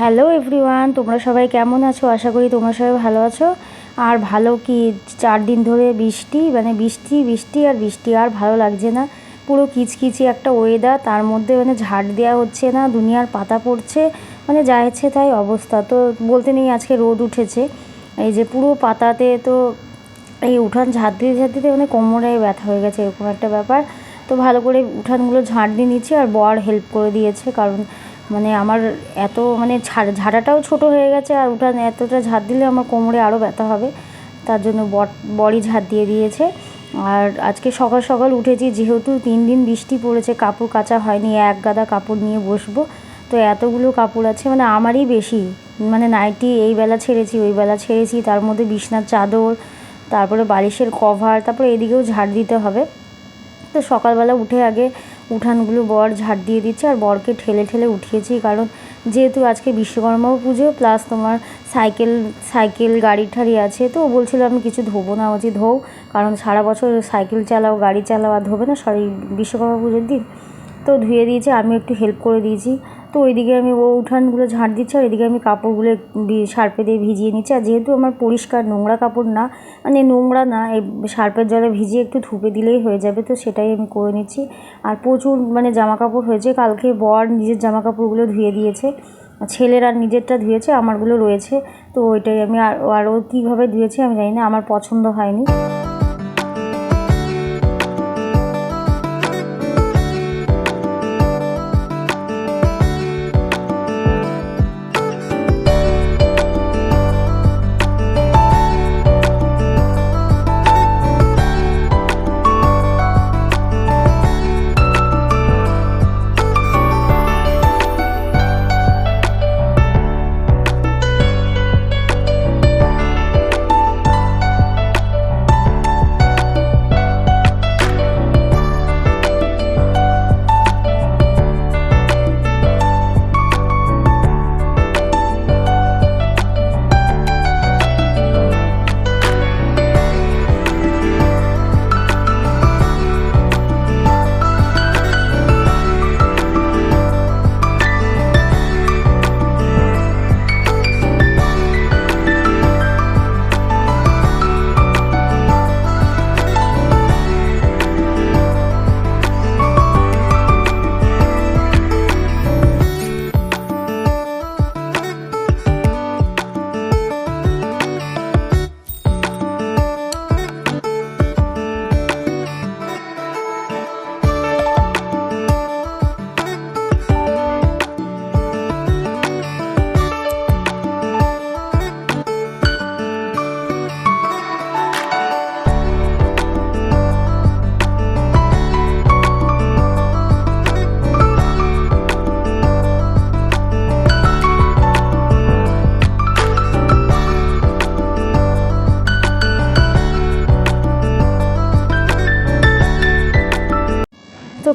Hello everyone তোমরা সবাই কেমন আছো? আশা করি তোমরা সবাই ভালো আছো। আর ভালো কি? চার দিন ধরে বৃষ্টি মানে বৃষ্টি বৃষ্টি আর বৃষ্টি, আর ভালো লাগছে না। পুরো কিচকিচি একটা ওয়েদার তার মধ্যে মানে ঝাড় দেওয়া হচ্ছে না, দুনিয়ার পাতা পড়ছে মানে যা ইচ্ছে তাই অবস্থা। তো বলতে নেই আজকে রোদ উঠেছে। এই যে পুরো পাতাতে তো এই উঠান ঝাড় দিতে ঝাড় দিতে মানে কোমরে ব্যথা হয়ে গেছে, এরকম একটা ব্যাপার। তো ভালো করে উঠানগুলো ঝাড় দিয়ে নিচ্ছি, আর বর হেল্প করে দিয়েছে, কারণ মানে আমার এত মানে ঝাড়, ঝাড়াটাও ছোট হয়ে গেছে আর উঠান এতটা ঝাড় দিলে আমার কোমরে আরও ব্যথা হবে। তার জন্য বরই ঝাড় দিয়ে দিয়েছে। আর আজকে সকাল সকাল উঠেছি, যেহেতু তিন দিন বৃষ্টি পড়েছে, কাপড় কাচা হয়নি, এক গাদা কাপড় নিয়ে বসবো। তো এতগুলো কাপড় আছে মানে আমারই বেশি। মানে নাইটি এই বেলা ছেড়েছি, ওই বেলা ছেড়েছি, তার মধ্যে বিছনার চাদর, তারপরে বালিশের কভার, তারপরে এদিকেও ঝাড় দিতে হবে। তো সকালবেলা উঠে আগে উঠানগুলো বর ঝাড় দিয়ে দিচ্ছে আর বরকে ঠেলে ঠেলে উঠিয়েছি, কারণ যেহেতু আজকে বিশ্বকর্মাও পুজো প্লাস তোমার সাইকেল সাইকেল গাড়ি ঠাড়ি আছে, তো বলছিল আমি কিছু ধোবো না বলছি ধোও, কারণ সারা বছর সাইকেল চালাও, গাড়ি চালাও আর ধোবে না, সরি, বিশ্বকর্মা পুজোর দিন। তো ধুয়ে দিয়েছে আমি একটু হেল্প করে দিয়েছি। তো ওইদিকে আমি ও উঠানগুলো ঝাড় দিচ্ছে, আর এদিকে আমি কাপড়গুলো সার্পে দিয়ে ভিজিয়ে নিচ্ছি। আর যেহেতু আমার পরিষ্কার নোংরা কাপড় না মানে নোংরা না, এই সার্পের জলে ভিজিয়ে একটু ধুপে দিলেই হয়ে যাবে, তো সেটাই আমি করে নিচ্ছি। আর প্রচুর মানে জামা কাপড় হয়েছে, কালকে বর নিজের জামা কাপড়গুলো ধুয়ে দিয়েছে, ছেলের আর নিজেরটা ধুয়েছে, আমারগুলো রয়েছে, তো ওইটাই আমি আর আরও কীভাবে ধুয়েছি আমি জানি না, আমার পছন্দ হয়নি।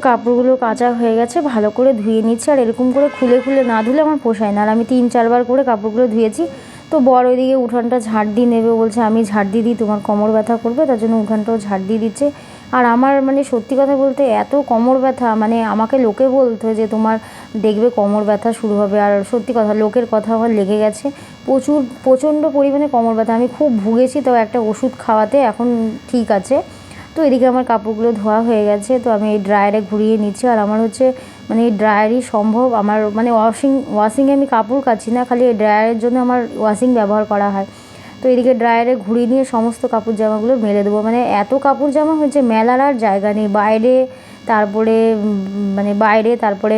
কাপড়গুলো কাঁচা হয়ে গেছে, ভালো করে ধুয়ে নিচ্ছি। আর এরকম করে খুলে খুলে না ধুলে আমার পোষায় না। আর আমি তিন চারবার করে কাপড়গুলো ধুয়েছি। তো বড় ওইদিকে উঠানটা ঝাড় দিয়ে নেবে বলছে, আমি ঝাড় দিয়ে দিই, তোমার কোমর ব্যথা করবে, তার জন্য উঠানটাও ঝাড় দিয়ে দিচ্ছে। আর আমার মানে সত্যি কথা বলতে এত কোমর ব্যথা মানে আমাকে লোকে বলতো যে তোমার দেখবে কোমর ব্যথা শুরু হবে। আর সত্যি কথা, লোকের কথা আমার লেগে গেছে। প্রচুর, প্রচণ্ড পরিমাণে কোমর ব্যথা। আমি খুব ভুগেছি তো একটা ওষুধ খাওয়াতে এখন ঠিক আছে। তো এদিকে আমার কাপড়গুলো ধোয়া হয়ে গেছে, তো আমি এই ড্রায়ারে ঘুরিয়ে নিচ্ছি। আর আমার হচ্ছে মানে এই ড্রায়ারই সম্ভব। আমার মানে ওয়াশিং ওয়াশিংয়ে আমি কাপড় কাচ্ছি না, খালি এই ড্রায়ারের জন্য আমার ওয়াশিং ব্যবহার করা হয়। তো এদিকে ড্রায়ারে ঘুরিয়ে নিয়ে সমস্ত কাপড় জামাগুলো মেলে দেবো। মানে এত কাপড় জামা হয়েছে, মেলার আর জায়গা নেই। বাইরে, তারপরে মানে বাইরে, তারপরে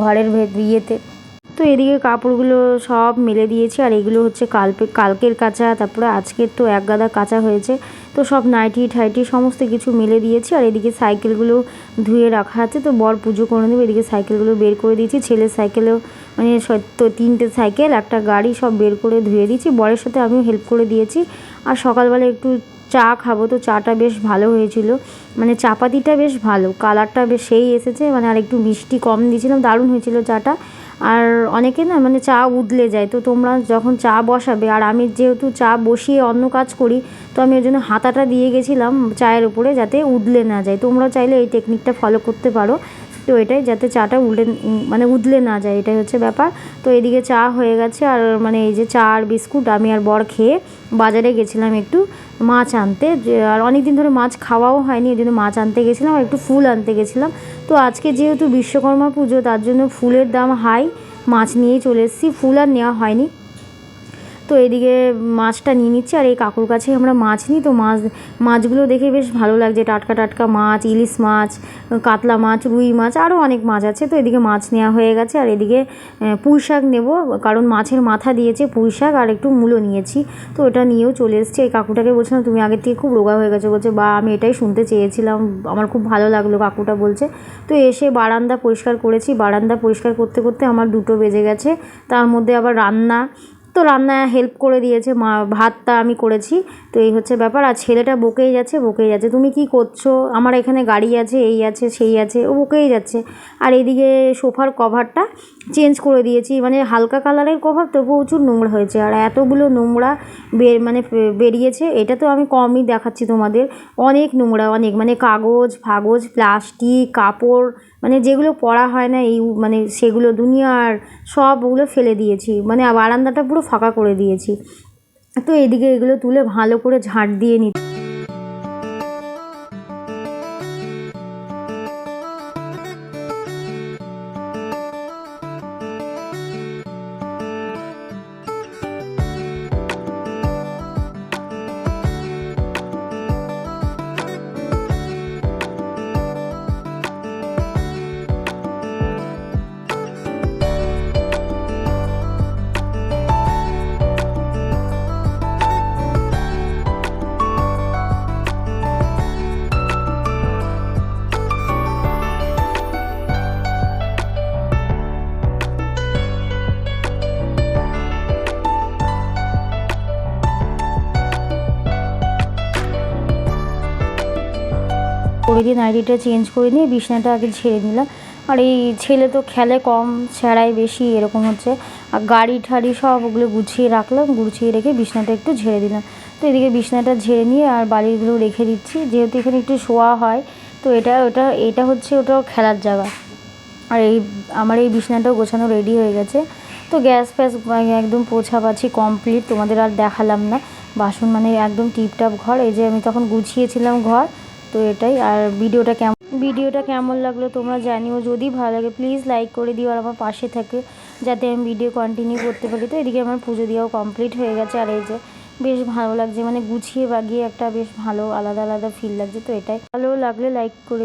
ঘরের ভেত ইয়েতে তো এদিকে কাপড়গুলো সব মেলে দিয়েছি, আর এগুলো হচ্ছে কালপে, কালকের কাঁচা, তারপরে আজকের তো এক গাদা কাঁচা হয়েছে। তো সব নাইটি ঠাইটি সমস্ত কিছু মেলে দিয়েছি, আর এদিকে সাইকেলগুলো ধুয়ে রাখা আছে। তো বর পুজো করে নেবে, এদিকে সাইকেলগুলো বের করে দিয়েছি। ছেলের সাইকেলেও মানে সত্য তিনটে সাইকেল, একটা গাড়ি সব বের করে ধুয়ে দিয়েছি। বরের সাথে আমিও হেল্প করে দিয়েছি। আর সকালবেলা একটু চা খাব, তো চাটা বেশ ভালো হয়েছিল। মানে চাপাতিটা বেশ ভালো, কালারটা বেশ সেই এসেছে মানে আর একটু মিষ্টি কম দিয়েছিলাম, দারুণ হয়েছিল চাটা। আর অনেকে না মানে চা উদলে যায়। তো তোমরা যখন চা বসাবে, আর আমি যেহেতু চা বসিয়ে অন্য কাজ করি, তো আমি ওই জন্য হাতাটা দিয়ে গেছিলাম চায়ের উপরে যাতে উদলে না যায়। তোমরা চাইলে এই টেকনিকটা ফলো করতে পারো। তো এটাই যাতে চাটা উল্টে মানে উদলে না যায়, এটাই হচ্ছে ব্যাপার। তো এদিকে চা হয়ে গেছে, আর মানে এই যে চা আর বিস্কুট আমি আর বর খেয়ে বাজারে গেছিলাম একটু। মাছ আনতে আর অনেক দিন ধরে মাছ খাওয়াও হয়নি ওই জন্য মাছ আনতে গেছিলাম আর একটু ফুল আনতে গেছিলাম। তো আজকে যেহেতু বিশ্বকর্মা পুজো, তার জন্য ফুলের দাম হাই, মাছ নিয়েই চলে এসেছি, ফুল আর নেওয়া হয়নি। তো এদিকে মাছটা নিয়ে নিচ্ছি, আর এই কাকুর কাছে আমরা মাছ নিই। তো মাছ, মাছগুলো দেখে বেশ ভালো লাগছে। টাটকা টাটকা মাছ, ইলিশ মাছ, কাতলা মাছ, রুই মাছ, আরও অনেক মাছ আছে। তো এদিকে মাছ নেওয়া হয়ে গেছে, আর এদিকে পুঁই শাক নেব, কারণ মাছের মাথা দিয়েছে পুঁই শাক, আর একটু মূলো নিয়েছি। তো ওটা নিয়েও চলে এসেছি। এই কাকুটাকে বলছিলাম, তুমি আগের থেকে খুব রোগা হয়ে গেছো। বলছে, বা, আমি এটাই শুনতে চেয়েছিলাম। আমার খুব ভালো লাগল, কাকুটা বলছে। তো এসে বারান্দা পরিষ্কার করেছি। বারান্দা পরিষ্কার করতে করতে আমার দুটো বেজে গেছে। তার মধ্যে আবার রান্না তো রান্না হেল্প করে দিয়েছে, মা, ভাতটা আমি করেছি। তো এই হচ্ছে ব্যাপার। আর ছেলেটা বকেই যাচ্ছে বকেই যাচ্ছে। তুমি কি করছ? আমার এখানে গাড়ি আছে, এই আছে, সেই আছে, ও বকেই যাচ্ছে। আর এদিকে সোফার কভারটা চেঞ্জ করে দিয়েছি। মানে হালকা কালারের কভার তো প্রচুর নোংরা হয়েছে। আর এতগুলো নোংরা বে মানে বেরিয়েছে, এটা তো আমি কমই দেখাচ্ছি তোমাদের। অনেক নোংরা, অনেক। মানে কাগজ ফাগজ প্লাস্টিক, কাপড় মানে যেগুলো পড়া হয় না, এই মানে সেগুলো দুনিয়ার সবগুলো ফেলে দিয়েছি। মানে বারান্দাটা পুরো ফাঁকা করে দিয়েছি। তো এদিকে এগুলো তুলে ভালো করে ঝাঁট দিয়ে নি দিয়ে নাইটিটা চেঞ্জ করে নিয়ে বিছনাটা আগে ঝেড়ে নিলাম। আর এই ছেলে তো খেলে কম, ছেঁড়ায় বেশি, এরকম হচ্ছে। আর গাড়ি ঠাড়ি সব ওগুলো গুছিয়ে রাখলাম, গুছিয়ে রেখে বিছনাটা একটু ঝেড়ে দিলাম। তো এদিকে বিছনাটা ঝেড়ে নিয়ে আর বালিগুলো রেখে দিচ্ছি। যেহেতু এখানে একটু শোয়া হয়, তো এটা, ওটা, এটা হচ্ছে ওটা খেলার জায়গা। আর এই, আমার এই বিছনাটাও গোছানো রেডি হয়ে গেছে। তো গ্যাস ফ্যাস একদম পোছাপাছি কমপ্লিট তোমাদের আর দেখালাম না। বাসন মানে একদম টিপটাপ ঘর, এই যে আমি তখন গুছিয়েছিলাম ঘর তো এটাই। আর ভিডিওটা কেমন ভিডিওটা কেমন লাগল তোমরা জানিও। যদি ভালো লাগে প্লিজ লাইক করে দিও আর আমার পাশে থাকে, যাতে আমি ভিডিও কন্টিনিউ করতে পারি। তো এদিকে আমার পুজো দেওয়াও কমপ্লিট হয়ে গেছে। আর এই যে, বেশ ভালো লাগছে। মানে গুছিয়ে বাগিয়ে একটা বেশ ভালো, আলাদা আলাদা ফিল লাগছে। তো এটাই। ভালো লাগলে লাইক করে